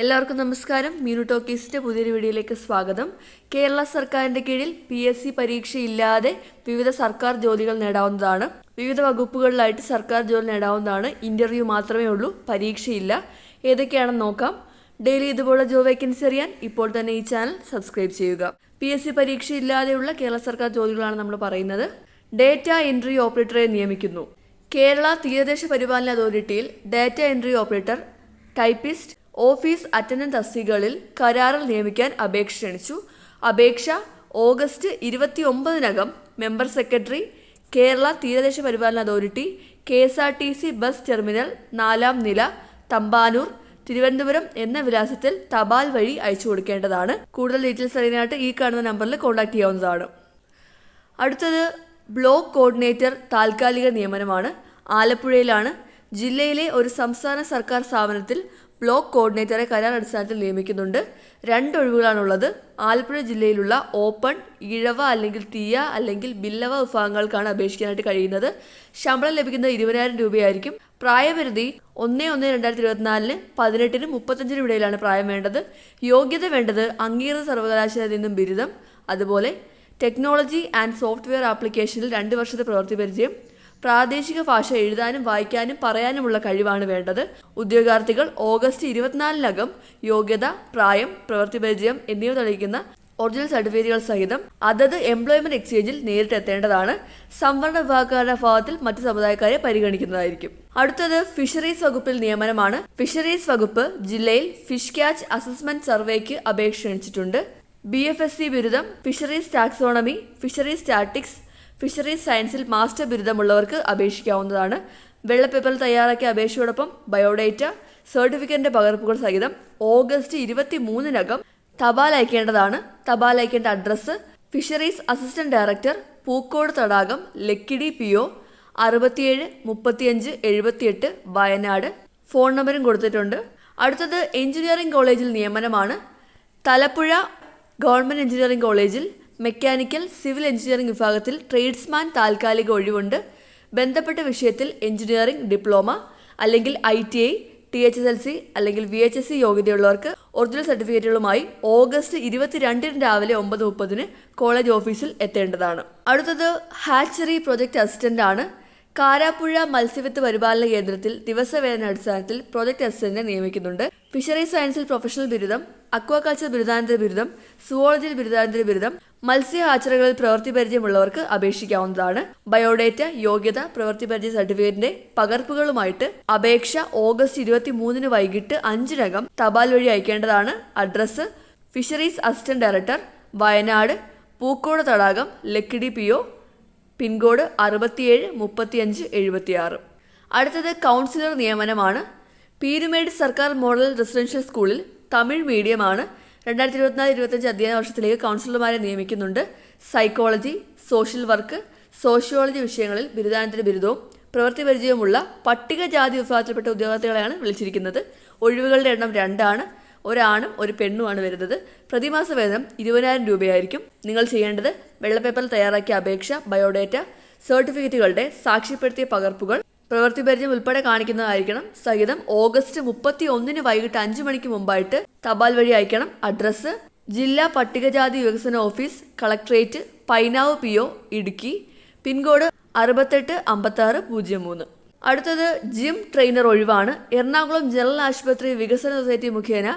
എല്ലാവർക്കും നമസ്കാരം. മീനു ടോക്കീസിന്റെ പുതിയൊരു വീഡിയോയിലേക്ക് സ്വാഗതം. കേരള സർക്കാരിന്റെ കീഴിൽ പി എസ് സി പരീക്ഷയില്ലാതെ വിവിധ സർക്കാർ ജോലികൾ നേടാവുന്നതാണ്. വിവിധ വകുപ്പുകളിലായിട്ട് സർക്കാർ ജോലി നേടാവുന്നതാണ്. ഇന്റർവ്യൂ മാത്രമേ ഉള്ളൂ പരീക്ഷയില്ല. ഏതൊക്കെയാണെന്ന് നോക്കാം. ഡെയിലി ഇതുപോലെ ജോബ് വേക്കൻസി അറിയാൻ ഇപ്പോൾ തന്നെ ഈ ചാനൽ സബ്സ്ക്രൈബ് ചെയ്യുക. പി എസ് സി പരീക്ഷയില്ലാതെയുള്ള കേരള സർക്കാർ ജോലികളാണ് നമ്മൾ പറയുന്നത്. ഡേറ്റ എൻട്രി ഓപ്പറേറ്ററെ നിയമിക്കുന്നു. കേരള തീരദേശ പരിപാലന അതോറിറ്റിയിൽ data entry operator typist office attendant തസ്തികകളിൽ കരാറിൽ നിയമിക്കാൻ അപേക്ഷ ക്ഷണിച്ചു. അപേക്ഷ ഓഗസ്റ്റ് ഇരുപത്തി ഒമ്പതിനകം മെമ്പർ സെക്രട്ടറി കേരള തീരദേശ പരിപാലന authority K S R T C bus terminal നാലാം നില തമ്പാനൂർ തിരുവനന്തപുരം എന്ന വിലാസത്തിൽ തപാൽ വഴി അയച്ചു കൊടുക്കേണ്ടതാണ്. കൂടുതൽ ഡീറ്റെയിൽസ് അറിയാനായിട്ട് ഈ കാണുന്ന നമ്പറിൽ കോൺടാക്ട് ചെയ്യാവുന്നതാണ്. അടുത്തത് ബ്ലോക്ക് കോർഡിനേറ്റർ താൽക്കാലിക നിയമനമാണ്. ആലപ്പുഴയിലാണ്. ജില്ലയിലെ ഒരു സംസ്ഥാന സർക്കാർ സ്ഥാപനത്തിൽ ബ്ലോക്ക് കോർഡിനേറ്ററെ കരാർ അടിസ്ഥാനത്തിൽ നിയമിക്കുന്നുണ്ട്. രണ്ട് ഒഴിവുകളാണുള്ളത്. ആലപ്പുഴ ജില്ലയിലുള്ള ഓപ്പൺ ഇഴവ അല്ലെങ്കിൽ തീയ അല്ലെങ്കിൽ ബില്ലവ വിഭാഗങ്ങൾക്കാണ് അപേക്ഷിക്കാനായിട്ട് കഴിയുന്നത്. ശമ്പളം ലഭിക്കുന്നത് ഇരുപതിനായിരം രൂപയായിരിക്കും. പ്രായപരിധി ഒന്ന് ഒന്ന് രണ്ടായിരത്തി ഇരുപത്തിനാലിന് പതിനെട്ടിനും മുപ്പത്തഞ്ചിനും ഇടയിലാണ് പ്രായം വേണ്ടത്. യോഗ്യത വേണ്ടത് അംഗീകൃത സർവകലാശാലയിൽ നിന്നും ബിരുദം. അതുപോലെ ടെക്നോളജി ആൻഡ് സോഫ്റ്റ്വെയർ ആപ്ലിക്കേഷനിൽ രണ്ട് വർഷത്തെ പ്രവൃത്തി പരിചയം. പ്രാദേശിക ഭാഷ എഴുതാനും വായിക്കാനും പറയാനുമുള്ള കഴിവാണ് വേണ്ടത്. ഉദ്യോഗാർത്ഥികൾ ഓഗസ്റ്റ് ഇരുപത്തിനാലിനകം യോഗ്യത പ്രായം പ്രവൃത്തി പരിചയം എന്നിവ തെളിയിക്കുന്ന ഒറിജിനൽ സർട്ടിഫിക്കറ്റുകൾ സഹിതം അതത് എംപ്ലോയ്മെന്റ് എക്സ്ചേഞ്ചിൽ നേരിട്ട് എത്തേണ്ടതാണ്. സംവരണ വിഭാഗക്കാരുടെ ഭാഗത്തിൽ മറ്റ് സമുദായക്കാരെ പരിഗണിക്കുന്നതായിരിക്കും. അടുത്തത് ഫിഷറീസ് വകുപ്പിൽ നിയമനമാണ്. ഫിഷറീസ് വകുപ്പ് ജില്ലയിൽ ഫിഷ് ക്യാച്ച് അസസ്മെന്റ് സർവേക്ക് അപേക്ഷ ക്ഷണിച്ചിട്ടുണ്ട്. ബി എഫ് എസ് സി ബിരുദം fisheries taxonomy fisheries statics fisheries സയൻസിൽ മാസ്റ്റർ ബിരുദമുള്ളവർക്ക് അപേക്ഷിക്കാവുന്നതാണ്. വെള്ളപ്പേപ്പറിൽ തയ്യാറാക്കിയ അപേക്ഷയോടൊപ്പം ബയോഡേറ്റ സർട്ടിഫിക്കറ്റിന്റെ പകർപ്പുകൾ സഹിതം ഓഗസ്റ്റ് ഇരുപത്തി മൂന്നിനകം തപാൽ അയക്കേണ്ടതാണ് തപാൽ അയക്കേണ്ട address fisheries assistant director Pookode തടാകം ലക്കിടി പി ഒ അറുപത്തിയേഴ് മുപ്പത്തിയഞ്ച് എഴുപത്തിയെട്ട് വയനാട്. ഫോൺ നമ്പറും കൊടുത്തിട്ടുണ്ട്. അടുത്തത് എഞ്ചിനീയറിംഗ് കോളേജിൽ നിയമനമാണ്. തലപ്പുഴ ഗവൺമെന്റ് എഞ്ചിനീയറിംഗ് കോളേജിൽ മെക്കാനിക്കൽ സിവിൽ എഞ്ചിനീയറിംഗ് വിഭാഗത്തിൽ ട്രേഡ്സ്മാൻ താൽക്കാലിക ഒഴിവുണ്ട്. ബന്ധപ്പെട്ട വിഷയത്തിൽ എഞ്ചിനീയറിംഗ് ഡിപ്ലോമ അല്ലെങ്കിൽ I T I T H S L C അല്ലെങ്കിൽ വി എച്ച് എസ് സി യോഗ്യതയുള്ളവർക്ക് ഒറിജിനൽ സർട്ടിഫിക്കറ്റുകളുമായി ഓഗസ്റ്റ് ഇരുപത്തിരണ്ടിന് രാവിലെ ഒമ്പത് മുപ്പതിന് കോളേജ് ഓഫീസിൽ എത്തേണ്ടതാണ്. അടുത്തത് ഹാച്ചറി പ്രൊജക്ട് അസിസ്റ്റന്റ് ആണ്. കാരാപ്പുഴ മത്സ്യവിത്ത് പരിപാലന കേന്ദ്രത്തിൽ ദിവസവേതന അടിസ്ഥാനത്തിൽ പ്രൊജക്ട് അസിസ്റ്റന്റിനെ നിയമിക്കുന്നുണ്ട്. ഫിഷറീസ് സയൻസിൽ പ്രൊഫഷണൽ ബിരുദം അക്വാകൾച്ചർ ബിരുദാനന്തര ബിരുദം സുവോളജിയിൽ ബിരുദാനന്തര ബിരുദം മത്സ്യ ആച്ചറകളിൽ പ്രവൃത്തി പരിചയമുള്ളവർക്ക് അപേക്ഷിക്കാവുന്നതാണ്. ബയോഡേറ്റ യോഗ്യത പ്രവൃത്തി പരിചയ സർട്ടിഫിക്കറ്റിന്റെ പകർപ്പുകളുമായിട്ട് അപേക്ഷ ഓഗസ്റ്റ് ഇരുപത്തി മൂന്നിന് വൈകിട്ട് അഞ്ചിനകം തപാൽ വഴി അയക്കേണ്ടതാണ്. Address fisheries assistant director Wayanad Pookode തടാകം ലക്കിടി പി ഒ പിൻകോഡ് അറുപത്തിയേഴ് മുപ്പത്തിയഞ്ച് എഴുപത്തിയാറ്. അടുത്തത് കൗൺസിലർ നിയമനമാണ്. പീരുമേട് സർക്കാർ മോഡൽ റെസിഡൻഷ്യൽ സ്കൂളിൽ തമിഴ് മീഡിയമാണ്. രണ്ടായിരത്തി ഇരുപത്തിനാല് ഇരുപത്തഞ്ച് അധ്യയന വർഷത്തിലേക്ക് കൗൺസിലർമാരെ നിയമിക്കുന്നുണ്ട്. സൈക്കോളജി സോഷ്യൽ വർക്ക് സോഷ്യോളജി വിഷയങ്ങളിൽ ബിരുദാനന്തര ബിരുദവും പ്രവൃത്തി പരിചയവുമുള്ള പട്ടികജാതി വിഭാഗത്തിൽപ്പെട്ട ഉദ്യോഗാർത്ഥികളെയാണ് വിളിച്ചിരിക്കുന്നത്. ഒഴിവുകളുടെ എണ്ണം രണ്ടാണ്. ഒരാണും ഒരു പെണ്ണുമാണ് വരുന്നത്. പ്രതിമാസ വേതനം ഇരുപതിനായിരം രൂപയായിരിക്കും. നിങ്ങൾ ചെയ്യേണ്ടത് വെള്ളപ്പേപ്പറിൽ തയ്യാറാക്കിയ അപേക്ഷ ബയോഡേറ്റ സർട്ടിഫിക്കറ്റുകളുടെ സാക്ഷ്യപ്പെടുത്തിയ പകർപ്പുകൾ പ്രവൃത്തി പരിചയം ഉൾപ്പെടെ കാണിക്കുന്നതായിരിക്കണം. സഹിതം ഓഗസ്റ്റ് മുപ്പത്തി ഒന്നിന് വൈകിട്ട് അഞ്ചു മണിക്ക് മുമ്പായിട്ട് തപാൽ വഴി അയക്കണം. അഡ്രസ്സ് ജില്ലാ പട്ടികജാതി വികസന office collectorate Painavu P O Idukki. Pin code അറുപത്തെട്ട് അമ്പത്താറ് പൂജ്യം മൂന്ന്. അടുത്തത് ജിം ട്രെയിനർ ഒഴിവാണ്. എറണാകുളം ജനറൽ ആശുപത്രി വികസന സൊസൈറ്റി മുഖേന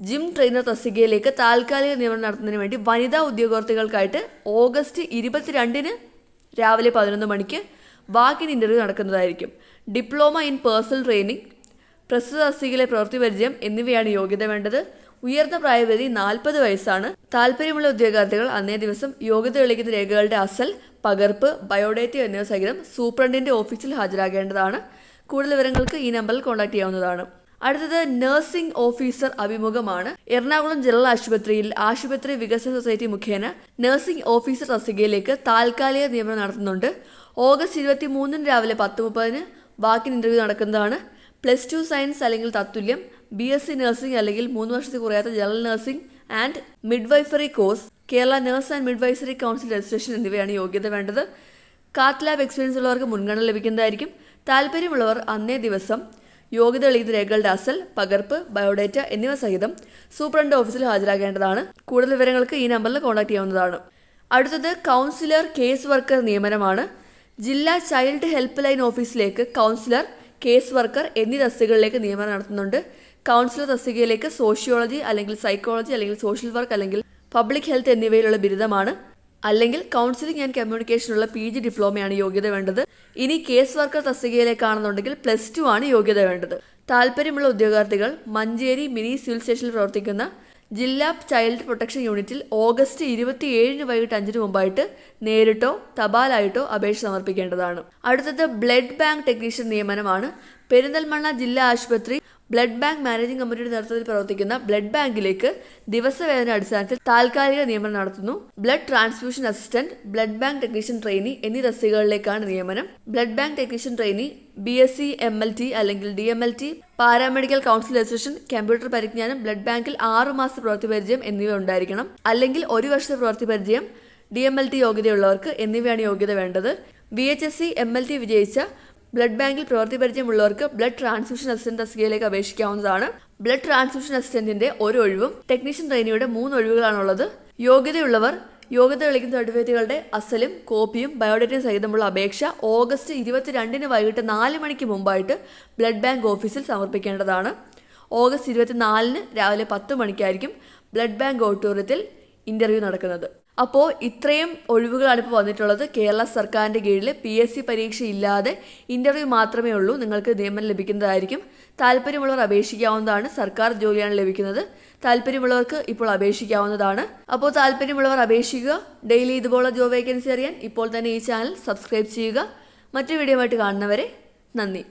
ജിം ട്രെയിനർ തസ്തികയിലേക്ക് താൽക്കാലിക നിയമനം നടത്തുന്നതിന് വേണ്ടി വനിതാ ഉദ്യോഗാർത്ഥികൾക്കായിട്ട് ഓഗസ്റ്റ് ഇരുപത്തിരണ്ടിന് രാവിലെ പതിനൊന്ന് മണിക്ക് വാക്കിൻ ഇന്റർവ്യൂ നടക്കുന്നതായിരിക്കും. ഡിപ്ലോമ ഇൻ പേഴ്സണൽ ട്രെയിനിങ് പ്രസ്തുത തസ്തികയിലെ പ്രവൃത്തി പരിചയം എന്നിവയാണ് യോഗ്യത വേണ്ടത്. ഉയർന്ന പ്രായപരിധി നാൽപ്പത് വയസ്സാണ്. താല്പര്യമുള്ള ഉദ്യോഗാർത്ഥികൾ അന്നേ ദിവസം യോഗ്യത തെളിയിക്കുന്ന രേഖകളുടെ അസൽ പകർപ്പ് ബയോഡേറ്റ എന്നിവ സഹിതം സൂപ്രണ്ടിന്റെ ഓഫീസിൽ ഹാജരാകേണ്ടതാണ്. കൂടുതൽ വിവരങ്ങൾക്ക് ഈ നമ്പറിൽ കോൺടാക്ട് ചെയ്യാവുന്നതാണ്. അടുത്തത് നഴ്സിംഗ് ഓഫീസർ അഭിമുഖമാണ്. എറണാകുളം ജനറൽ ആശുപത്രിയിൽ ആശുപത്രി വികസന സൊസൈറ്റി മുഖേന നഴ്സിംഗ് ഓഫീസർ തസ്തികയിലേക്ക് താൽക്കാലിക നിയമനം നടത്തുന്നുണ്ട്. ഓഗസ്റ്റ് ഇരുപത്തി മൂന്നിന് രാവിലെ പത്ത് മുപ്പതിന് വാക്കിൻ ഇന്റർവ്യൂ നടക്കുന്നതാണ്. പ്ലസ് ടു സയൻസ് അല്ലെങ്കിൽ തത്തുല്യം ബി എസ് സി നഴ്സിംഗ് അല്ലെങ്കിൽ മൂന്ന് വർഷത്തിൽ കുറയാത്ത general nursing and midwifery course Kerala nurse and midwifery council registration എന്നിവയാണ് യോഗ്യത വേണ്ടത്. കാത്ത് ലാബ് എക്സ്പീരിയൻസ് ഉള്ളവർക്ക് മുൻഗണന ലഭിക്കുന്നതായിരിക്കും. താല്പര്യമുള്ളവർ അന്നേ ദിവസം യോഗ്യത എളിയത് രേഖകളുടെ അസൽ പകർപ്പ് ബയോഡേറ്റ എന്നിവ സഹിതം സൂപ്രണ്ട് ഓഫീസിൽ ഹാജരാകേണ്ടതാണ്. കൂടുതൽ വിവരങ്ങൾക്ക് ഈ നമ്പറിൽ കോൺടാക്ട് ചെയ്യാവുന്നതാണ്. അടുത്തത് കൗൺസിലർ കേസ് വർക്കർ നിയമനമാണ്. ജില്ലാ ചൈൽഡ് ഹെൽപ്പ് ലൈൻ ഓഫീസിലേക്ക് കൗൺസിലർ കേസ് വർക്കർ എന്നീ തസ്തികകളിലേക്ക് നിയമനം നടത്തുന്നുണ്ട്. കൗൺസിലർ തസ്തികയിലേക്ക് സോഷ്യോളജി അല്ലെങ്കിൽ സൈക്കോളജി അല്ലെങ്കിൽ സോഷ്യൽ വർക്ക് അല്ലെങ്കിൽ പബ്ലിക് ഹെൽത്ത് എന്നിവയിലുള്ള ബിരുദമാണ്. അല്ലെങ്കിൽ കൗൺസിലിംഗ് ആൻഡ് കമ്മ്യൂണിക്കേഷനുള്ള പി ജി ഡിപ്ലോമയാണ് യോഗ്യത വേണ്ടത്. ഇനി കേസ് വർക്കർ തസ്തികയിലേക്കാണെന്നുണ്ടെങ്കിൽ പ്ലസ് ടു ആണ് യോഗ്യത വേണ്ടത്. താല്പര്യമുള്ള ഉദ്യോഗാർത്ഥികൾ മഞ്ചേരി മിനി സിവിൽ സ്റ്റേഷനിൽ പ്രവർത്തിക്കുന്ന ജില്ലാ ചൈൽഡ് പ്രൊട്ടക്ഷൻ യൂണിറ്റിൽ ഓഗസ്റ്റ് ഇരുപത്തിയേഴിന് വൈകിട്ട് അഞ്ചിന് മുമ്പായിട്ട് നേരിട്ടോ തപാലായിട്ടോ അപേക്ഷ സമർപ്പിക്കേണ്ടതാണ്. അടുത്തത് ബ്ലഡ് ബാങ്ക് ടെക്നീഷ്യൻ നിയമനമാണ്. പെരിന്തൽമണ്ണ ജില്ലാ ആശുപത്രി ബ്ലഡ് ബാങ്ക് മാനേജിംഗ് കമ്മിറ്റിയുടെ നേതൃത്വത്തിൽ പ്രവർത്തിക്കുന്ന ബ്ലഡ് ബാങ്കിലേക്ക് ദിവസവേതന അടിസ്ഥാനത്തിൽ താൽക്കാലിക നിയമനം നടത്തുന്നു. Blood transfusion assistant blood bank technician trainee എന്നീ തസ്തികകളിലേക്കാണ് നിയമനം. Blood bank technician trainee B S C M L T അല്ലെങ്കിൽ D M L T paramedical council registration computer പരിജ്ഞാനം ബ്ലഡ് ബാങ്കിൽ ആറ് മാസ പ്രവൃത്തി പരിചയം എന്നിവ ഉണ്ടായിരിക്കണം. അല്ലെങ്കിൽ ഒരു വർഷത്തെ പ്രവൃത്തി പരിചയം ഡി എം എൽ ടി യോഗ്യതയുള്ളവർക്ക് എന്നിവയാണ് യോഗ്യത വേണ്ടത്. B H S C M L T വിജയിച്ച ബ്ലഡ് ബാങ്കിൽ പ്രവൃത്തി പരിചയമുള്ളവർക്ക് ബ്ലഡ് ട്രാൻസ്ഫ്യൂഷൻ അസിസ്റ്റന്റ് തസ്തികയിലേക്ക് അപേക്ഷിക്കാവുന്നതാണ്. ബ്ലഡ് ട്രാൻസ്ഫ്യൂഷൻ അസിസ്റ്റന്റിന്റെ ഒരു ഒഴിവും ടെക്നീഷ്യൻ ട്രെയിനിയുടെ മൂന്ന് ഒഴിവുകളാണുള്ളത്. യോഗ്യതയുള്ളവർ യോഗ്യത തെളിയിക്കുന്ന സർട്ടിഫിക്കറ്റുകളുടെ അസലും കോപ്പിയും ബയോഡേറ്റയും സഹിതമുള്ള അപേക്ഷ ഓഗസ്റ്റ് ഇരുപത്തിരണ്ടിന് വൈകിട്ട് നാല് മണിക്ക് മുമ്പായിട്ട് ബ്ലഡ് ബാങ്ക് ഓഫീസിൽ സമർപ്പിക്കേണ്ടതാണ്. ഓഗസ്റ്റ് ഇരുപത്തിനാലിന് രാവിലെ പത്ത് മണിക്കായിരിക്കും ബ്ലഡ് ബാങ്ക് ഓഡിറ്റോറിയത്തിൽ ഇന്റർവ്യൂ നടക്കുന്നത്. അപ്പോൾ ഇത്രയും ഒഴിവുകളാണ് ഇപ്പോൾ വന്നിട്ടുള്ളത്. കേരള സർക്കാരിന്റെ കീഴിൽ പി എസ് സി പരീക്ഷ ഇല്ലാതെ ഇന്റർവ്യൂ മാത്രമേ ഉള്ളൂ. നിങ്ങൾക്ക് നിയമനം ലഭിക്കുന്നതായിരിക്കും. താല്പര്യമുള്ളവർ അപേക്ഷിക്കാവുന്നതാണ്. സർക്കാർ ജോലിയാണ് ലഭിക്കുന്നത്. താല്പര്യമുള്ളവർക്ക് ഇപ്പോൾ അപേക്ഷിക്കാവുന്നതാണ്. അപ്പോൾ താല്പര്യമുള്ളവർ അപേക്ഷിക്കുക. ഡെയിലി ഇതുപോലുള്ള ജോബ് വേക്കൻസി അറിയാൻ ഇപ്പോൾ തന്നെ ഈ ചാനൽ സബ്സ്ക്രൈബ് ചെയ്യുക. മറ്റു വീഡിയോ ആയിട്ട് കാണുന്നവരെ നന്ദി.